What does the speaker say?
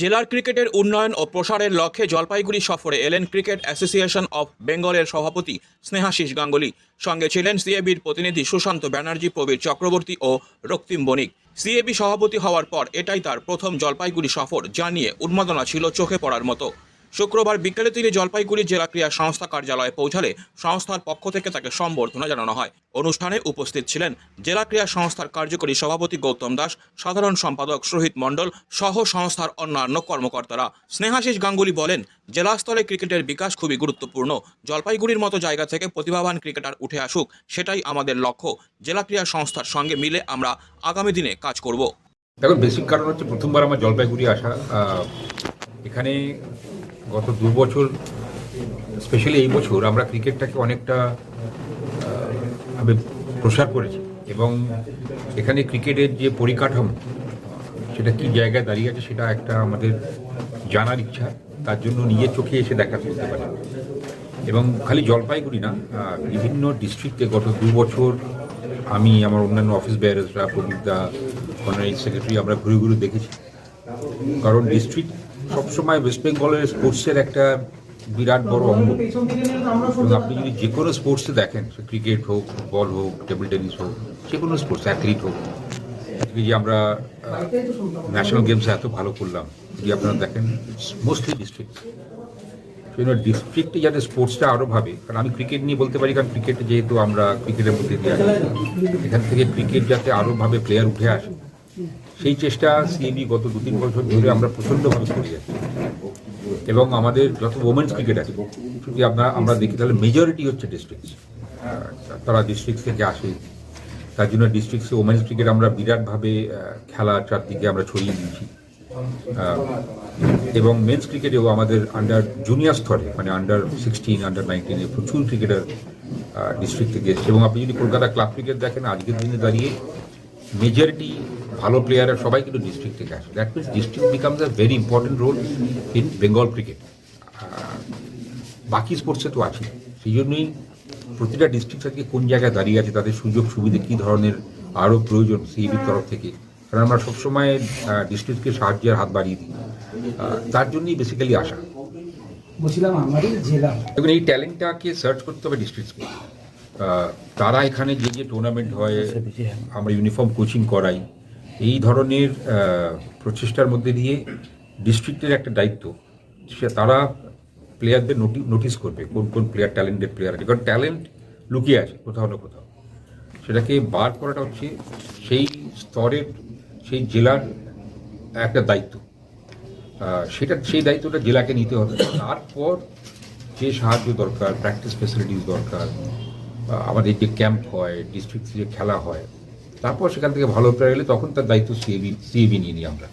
জেলার ক্রিকেটের উন্নয়ন ও প্রসারের লক্ষ্যে জলপাইগুড়ি সফরে এলেন ক্রিকেট অ্যাসোসিয়েশন অফ বেঙ্গলের সভাপতি স্নেহাশিস গাঙ্গুলি। সঙ্গে ছিলেন সিএবির প্রতিনিধি সুশান্ত ব্যানার্জি, প্রবীর চক্রবর্তী ও রক্তিম বণিক। সিএবি সভাপতি হওয়ার পর এটাই তার প্রথম জলপাইগুড়ি সফর জানিয়ে উন্মাদনা ছিল চোখে পড়ার মতো। শুক্রবার বিকেলে তিনি জলপাইগুড়ি জেলা ক্রীড়া সংস্থা কার্যালয়ে পৌঁছালে সংস্থার পক্ষ থেকে তাকে সম্বর্ধনা জানানো হয়। অনুষ্ঠানে উপস্থিত ছিলেন জেলা ক্রীড়া সংস্থার কার্যকরী সভাপতি গৌতম দাস, সাধারণ সম্পাদক শহীদ মণ্ডল সহ সংস্থার অন্যান্য কর্মকর্তারা। স্নেহাশিস গাঙ্গুলি বলেন জেলা স্তরে ক্রিকেটের বিকাশ খুবই গুরুত্বপূর্ণ। জলপাইগুড়ির মতো জায়গা থেকে প্রতিভাবান ক্রিকেটার উঠে আসুক, সেটাই আমাদের লক্ষ্য। জেলা ক্রীড়া সংস্থার সঙ্গে মিলে আমরা আগামী দিনে কাজ করব। দেখুন বেসিক কারণ হচ্ছে প্রথমবার আমার জলপাইগুড়ি আসা এখানে গত দু বছর স্পেশালি এই বছর আমরা ক্রিকেটটাকে অনেকটা প্রসার করেছি এবং এখানে ক্রিকেটের যে পরিকাঠামো, সেটা কি জায়গায় দাঁড়িয়ে আছে সেটা একটা আমাদের জানার ইচ্ছা, তার জন্য নিজের চোখে এসে দেখা করতে পারি। এবং খালি জলপাইগুড়ি না বিভিন্ন ডিস্ট্রিক্টে গত দু বছর আমি, আমার অন্যান্য অফিস বেয়ারেসরা প্রদীপদা অনারারি সেক্রেটারি আমরা ঘুরে ঘুরে দেখেছি। কারণ ডিস্ট্রিক্ট সবসময় ওয়েস্ট বেঙ্গলের স্পোর্টসের একটা বিরাট বড় অঙ্গ। আপনি যদি যে কোনো স্পোর্টসে দেখেন ক্রিকেট হোক ফুটবল হোক টেবিল টেনিস হোক, যে কোনো স্পোর্টস অ্যাথলিট হোক, আজকে যে আমরা ন্যাশনাল গেমসে এত ভালো করলাম, যদি আপনারা দেখেন মোস্টলি ডিস্ট্রিক্ট সেই জন্য ডিস্ট্রিক্টে যাতে স্পোর্টসটা আরও ভাবে, কারণ আমি ক্রিকেট নিয়ে বলতে পারি, কারণ ক্রিকেটে যেহেতু আমরা ক্রিকেটের মধ্যে দিয়ে এখান থেকে ক্রিকেট যাতে আরও ভাবে প্লেয়ার উঠে আসে সেই চেষ্টা সিএবি গত দু তিন বছর ধরে আমরা প্রচণ্ডভাবে করে যাচ্ছি। এবং আমাদের যত ওমেন্স ক্রিকেট আছে, যদি আমরা আমরা দেখি, তাহলে মেজরিটি হচ্ছে ডিস্ট্রিক্ট তারা ডিস্ট্রিক্ট থেকে আসে। তার জন্য ডিস্ট্রিক্টসে ওমেন্স ক্রিকেট আমরা বিরাটভাবে খেলা চারদিকে আমরা ছড়িয়ে দিয়েছি। এবং মেন্স ক্রিকেটেও আমাদের আন্ডার জুনিয়র স্তরে মানে আন্ডার সিক্সটিন আন্ডার নাইনটিনে প্রচুর ক্রিকেটার ডিস্ট্রিক্ট থেকে এসছে। এবং আপনি যদি কলকাতা ক্লাব ক্রিকেট দেখেন, আজকের দিনে দাঁড়িয়ে মেজরিটি ভালো প্লেয়াররা সবাই কিন্তু ডিস্ট্রিক্ট থেকে আসে। That means district becomes a very important role in Bengal cricket বাকি স্পোর্টসে তো আছে সেই জন্যই প্রতিটা ডিস্ট্রিক্ট আজকে কোন জায়গায় দাঁড়িয়ে আছে তাদের সুযোগ সুবিধা কী ধরনের আরও প্রয়োজন সিইবির তরফ থেকে। কারণ আমরা সবসময় ডিস্ট্রিক্টকে সাহায্যের হাত বাড়িয়ে দিই। তার জন্যই বেসিক্যালি আসা। বলছিলাম আমারই জেলা। দেখুন এই ট্যালেন্টটাকে সার্চ করতে হবে ডিস্ট্রিক্টকে তারা এখানে যে যে টুর্নামেন্ট হয় আমরা ইউনিফর্ম কোচিং করাই। এই ধরনের প্রচেষ্টার মধ্যে দিয়ে ডিস্ট্রিক্টের একটা দায়িত্ব। সে তারা প্লেয়ারদের নোটিস করবে, কোন কোন প্লেয়ার ট্যালেন্টেড প্লেয়ার আছে। কারণ ট্যালেন্ট লুকিয়ে আছে, কোথাও না কোথাও। সেটাকে বার করাটা হচ্ছে সেই স্তরের, সেই জেলার একটা দায়িত্ব। সেটা, সেই দায়িত্বটা জেলাকে নিতে হবে। তারপর যে সাহায্য দরকার প্র্যাকটিস ফেসিলিটিস দরকার আমাদের যে ক্যাম্প হয় ডিস্ট্রিক্ট যে খেলা হয় তারপর সেখান থেকে ভালো প্লেয়ার এলে তখন তার দায়িত্ব সিএবি সিএবি নিয়ে নিই আমরা।